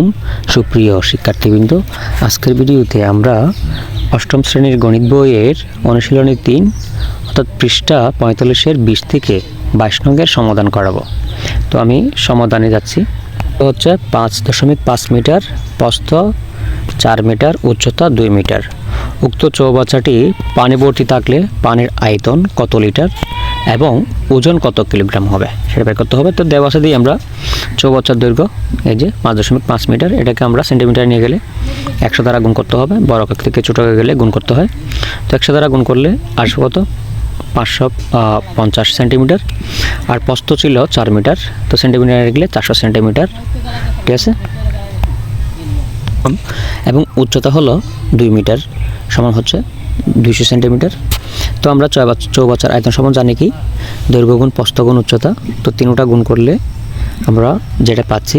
আলাইকুম সুপ্রিয় শিক্ষার্থীবৃন্দ। আজকের ভিডিওতে আমরা অষ্টম শ্রেণির গণিত বইয়ের অনুশীলনী তিন, অর্থাৎ পৃষ্ঠা পঁয়তাল্লিশের বিশ থেকে বাইশ নঙ্গের সমাধান করাবো। তো আমি সমাধানে যাচ্ছি। হচ্ছে পাঁচ দশমিক পাঁচ মিটার প্রস্থ, চার মিটার উচ্চতা দুই মিটার। উক্ত চৌবাচ্চাটি পানি ভর্তি থাকলে পানির আয়তন কত লিটার? এবং ওজন কত কিলোগ্রাম হবে? সেটা বের করতে হবে। তো দেওয়া আছে দিয়ে আমরা চৌবাচ্চার দৈর্ঘ্য, এই যে পাঁচ দশমিক পাঁচ মিটার, এটাকে আমরা সেন্টিমিটার নিয়ে গেলে একশো দ্বারা গুণ করতে হবে। বড় কাক থেকে ছোটো গেলে গুণ করতে হয়। তো একশো দ্বারা গুণ করলে আসবে কত? পাঁচশো পঞ্চাশ সেন্টিমিটার। আর প্রস্থ ছিল চার মিটার। তো সেন্টিমিটার গেলে চারশো সেন্টিমিটার। ঠিক আছে? এবং উচ্চতা হলো দুই মিটার সমান হচ্ছে দুইশো সেন্টিমিটার। তো আমরা চৌবা- চৌবাচ্চার আয়তন সমান জানি কি? দৈর্ঘ্য গুণ প্রস্থ গুণ উচ্চতা। তো তিনটা গুণ করলে আমরা যেটা পাচ্ছি,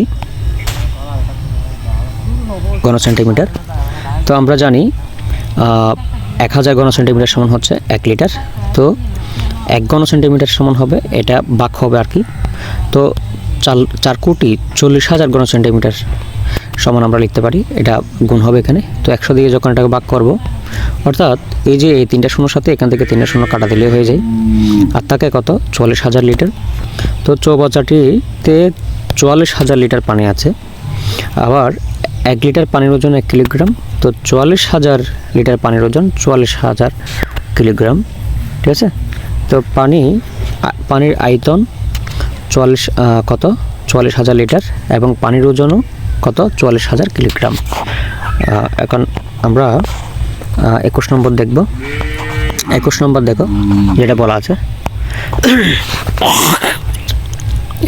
ঘন সেন্টিমিটার। তো আমরা জানি এক হাজার ঘন সেন্টিমিটার সমান হচ্ছে এক লিটার। তো এক ঘন সেন্টিমিটার সমান হবে, এটা বাক হবে আর কি। তো চার চার কোটি চল্লিশ হাজার ঘন সেন্টিমিটার সমান আমরা লিখতে পারি, এটা গুণ হবে এখানে। তো একশো দিয়ে যখন এটাকে বাক করব অর্থাৎ এই যে এই তিনটা শূন্য সাথে এখান থেকে তিনটা শূন্য কাটা দিলে হয়ে যায়। আর তাকে কত? চুয়াল্লিশ হাজার লিটার। তো চৌবাচ্চাটিতে চুয়াল্লিশ হাজার লিটার পানি আছে। আবার এক লিটার পানির ওজন এক কিলোগ্রাম। তো চুয়াল্লিশ হাজার লিটার পানির ওজন চুয়াল্লিশ হাজার কিলোগ্রাম। ঠিক আছে? তো পানি, পানির আয়তন চুয়াল্লিশ কত? চুয়াল্লিশ হাজার লিটার এবং পানির ওজনও কত? চুয়াল্লিশ হাজার কিলোগ্রাম। এখন আমরা একুশ নম্বর দেখব। একুশ নম্বর দেখো, যেটা বলা আছে।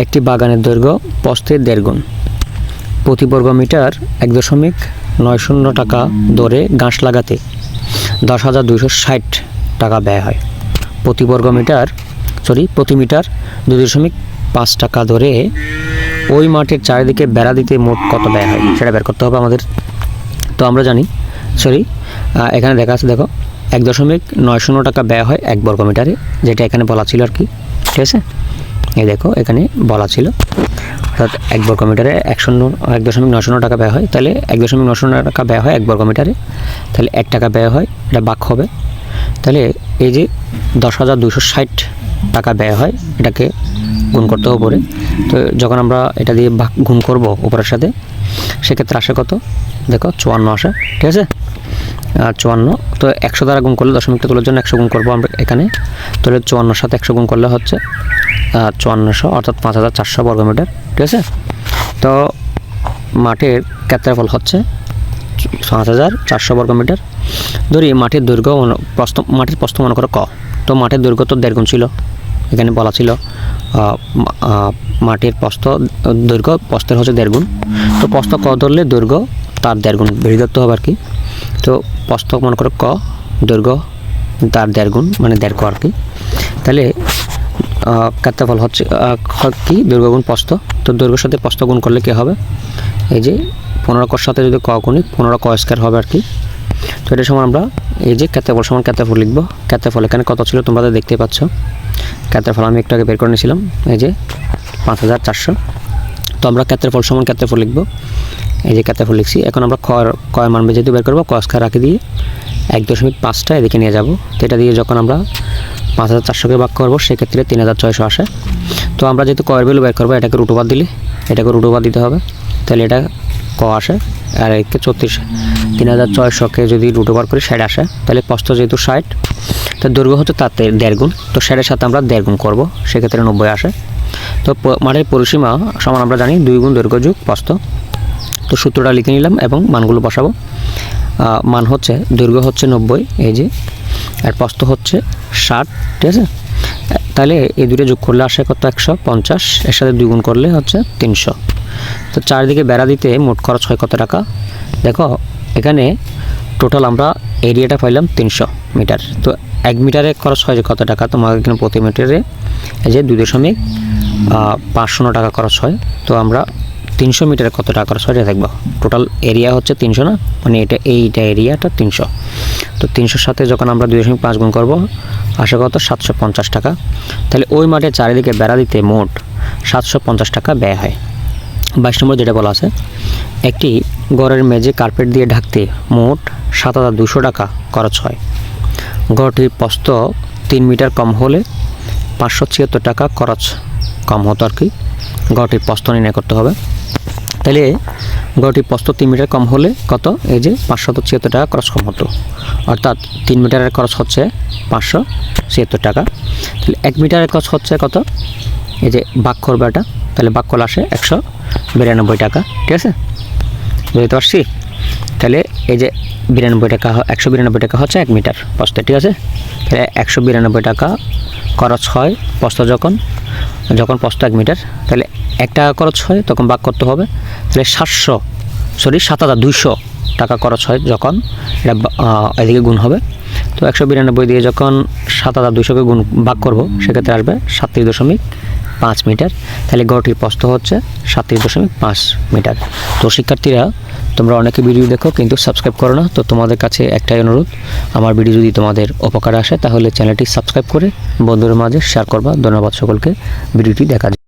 একটি বাগানের দৈর্ঘ্য পস্তের দেড় গুণ। প্রতি বর্গ মিটার এক দশমিক নয় শূন্য টাকা দরে ঘাস লাগাতে দশ হাজার দুইশো ষাট টাকা ব্যয় হয়। প্রতি বর্গ মিটার সরি প্রতি মিটার দুই দশমিক পাঁচ টাকা ধরে ওই মাঠের চারিদিকে বেড়া দিতে মোট কত ব্যয় হয়, সেটা বের করতে হবে আমাদের। তো আমরা জানি সরি এখানে দেখা আছে দেখো, এক দশমিক নয় শূন্য টাকা ব্যয় হয় এক বর্গ মিটারে যেটা এখানে বলা ছিল আর কি, ঠিক আছে? এই দেখো, এখানে বলা ছিল। অর্থাৎ এক বর্গ মিটারে এক শূন্য, এক দশমিক নয় শূন্য টাকা ব্যয় হয়, তাহলে এক দশমিক নয় শূন্য টাকা ব্যয় হয় এক বর্গ মিটারে তাহলে এক টাকা ব্যয় হয়, এটা বাক হবে। তাহলে এই যে দশ হাজার দুশো ষাট টাকা ব্যয় হয়, এটাকে গুণ করতে হবে উপরে। তো যখন আমরা এটা দিয়ে ভাগ গুণ করব উপরের সাথে, সেক্ষেত্রে আসে কত? দেখো, চুয়ান্ন আসে, ঠিক আছে? আর চুয়ান্ন। তো একশো দ্বারা গুণ করলে দশমিকটা তোলার জন্য একশো গুণ করব আমরা এখানে। তাহলে চুয়ান্নর সাথে একশো গুণ করলে হচ্ছে চুয়ান্নশো অর্থাৎ পাঁচ হাজার চারশো বর্গমিটার, ঠিক আছে? তো মাঠের ক্ষেত্রফল হচ্ছে পাঁচ হাজার চারশো বর্গমিটার। ধরি মাঠের দৈর্ঘ্য প্রস্থ, মাটির প্রস্থ মনে করো ক। তো মাঠের দৈর্ঘ্য তো দেড় গুণ ছিল, এখানে বলা ছিল মাটির প্রস্ত দৈর্ঘ্য প্রস্তের হচ্ছে দেড় গুণ। তো প্রস্থ ক ধরলে দৈর্ঘ্য তার দেড় গুণ বেশি ধরতে হবে আর কি। তো প্রস্থ মনে করো ক দৈর্ঘ্য তার দেড় গুণ মানে দেড় ক আর কি। তাহলে আহ, ক্ষেত্রফল হচ্ছে কি? দৈর্ঘ্য গুণ প্রস্থ তো দৈর্ঘ্যের সাথে প্রস্থ গুণ করলে কী হবে? এই যে পনেরো কর সাথে যদি ক গুণি পনেরো ক স্কোয়ার হবে আর কি। তো এটা সময় আমরা এই যে ক্ষেত্রফল সমান ক্ষেত্রফল লিখব। ক্ষেত্রফল এখানে কত ছিল তোমরা দেখতে পাচ্ছ। ক্ষেত্রফল আমি একটু আগে বের করে নিয়েছিলাম। এই যে পাঁচ হাজার চারশো। তো আমরা ক্ষেত্রফল সমান ক্ষেত্রফল লিখব। এই যে ক্ষেত্রফল লিখছি, এখন আমরা কর কয় মানবে যেহেতু বের করব, ক স্কোয়ার রাখি দিয়ে এক দশমিক পাঁচটা এদিকে নিয়ে যাব। তো এটা দিয়ে যখন আমরা পাঁচ হাজার চারশোকে ভাগ করব, সেক্ষেত্রে তিন হাজার ছয়শো আসে। তো আমরা যেহেতু কয়ের ভ্যালু বের করব, এটাকে রুটোবার দিলে, এটাকে রুটোবার দিতে হবে। তাহলে এটা ক আসে, আর একে চৌত্রিশ, তিন হাজার ছয়শোকে যদি রুটোবার করি, ষাট আসে। তাহলে প্রস্থ যেহেতু ষাট, তো দৈর্ঘ্য হচ্ছে তাতে দেড় গুণ, তো ষাটের সাথে আমরা দেড় গুণ করব, সেক্ষেত্রে নব্বই আসে। তো মাঠের পরিসীমা সমান আমরা জানি, দুই গুণ দৈর্ঘ্য যুগ প্রস্থ তো সূত্রটা লিখে নিলাম এবং মানগুলো বসাবো। মান হচ্ছে, দৈর্ঘ্য হচ্ছে নব্বই, এই যে, আর প্রস্থ হচ্ছে ষাট, ঠিক আছে? তাহলে এই দুটো যোগ করলে আসে কত? একশো পঞ্চাশ, এর সাথে দুই গুণ করলে হচ্ছে তিনশো। তো চারিদিকে বেড়া দিতে মোট খরচ হয় কত টাকা? দেখো, এখানে টোটাল আমরা এরিয়াটা পাইলাম তিনশো মিটার। তো এক মিটারে খরচ হয় কত টাকা? তোমার এখানে প্রতি মিটারে, এই যে দুই দশমিক আহ, পাঁচ টাকা খরচ হয়। তো আমরা তিনশো মিটারে কত টাকা খরচ হয় এটা দেখব। টোটাল এরিয়া হচ্ছে তিনশো না? মানে এটা এইটা এরিয়াটা তিনশো। তো তিনশোর সাথে যখন আমরা দুই দশমিক পাঁচ গুণ করব আশা কত? সাতশো পঞ্চাশ টাকা। তাহলে ওই মাঠে চারিদিকে বেড়া দিতে মোট সাতশো পঞ্চাশ টাকা ব্যয় হয়। বাইশ নম্বর যেটা বলা আছে একটি ঘরের মেঝে কার্পেট দিয়ে ঢাকতে মোট সাত হাজার দুশো টাকা খরচ হয়। ঘরটির প্রস্থ তিন মিটার কম হলে পাঁচশো ছিয়াত্তর টাকা খরচ কম হতো আর কি। ঘরটির প্রস্থ নির্ণয় করতে হবে। তাহলে ঘরটির প্রস্থ তিন মিটার কম হলে কত? এই যে পাঁচশত ছিয়াত্তর টাকা খরচ কম হতো। অর্থাৎ তিন মিটারের খরচ হচ্ছে পাঁচশো ছিয়াত্তর টাকা। তাহলে এক মিটারের খরচ হচ্ছে কত? এই যে বাক করবে এটা। তাহলে বাক করলে আসে একশো বিরানব্বই টাকা। ঠিক আছে? বুঝতে পারছি? তাহলে এই যে বিরানব্বই টাকা একশো বিরানব্বই টাকা হচ্ছে এক মিটার প্রস্তে ঠিক আছে? তাহলে একশো বিরানব্বই টাকা খরচ হয় প্রস্ত যখন যখন প্রস্ত এক মিটার, তাহলে এক টাকা খরচ হয় তখন বাক করতে হবে। তাহলে সাতশো সরি সাত হাজার দুইশো টাকা খরচ হয় যখন, এটা এদিকে গুণ হবে। তো একশো বিরানব্বই দিয়ে যখন সাত হাজার দুইশোকে গুণ, ভাগ করব, সেক্ষেত্রে আসবে সাতত্রিশ দশমিক পাঁচ মিটার। তাহলে গড়টির প্রস্থ হচ্ছে সাতত্রিশ দশমিক পাঁচ মিটার। তো শিক্ষার্থীরা তোমরা অনেকে ভিডিও দেখো, কিন্তু সাবস্ক্রাইব করো না। তো তোমাদের কাছে একটাই অনুরোধ, আমার ভিডিও যদি তোমাদের উপকার আসে, তাহলে চ্যানেলটি সাবস্ক্রাইব করে বন্ধুদের মাঝে শেয়ার করবা। ধন্যবাদ সকলকে। ভিডিওটি জন্য।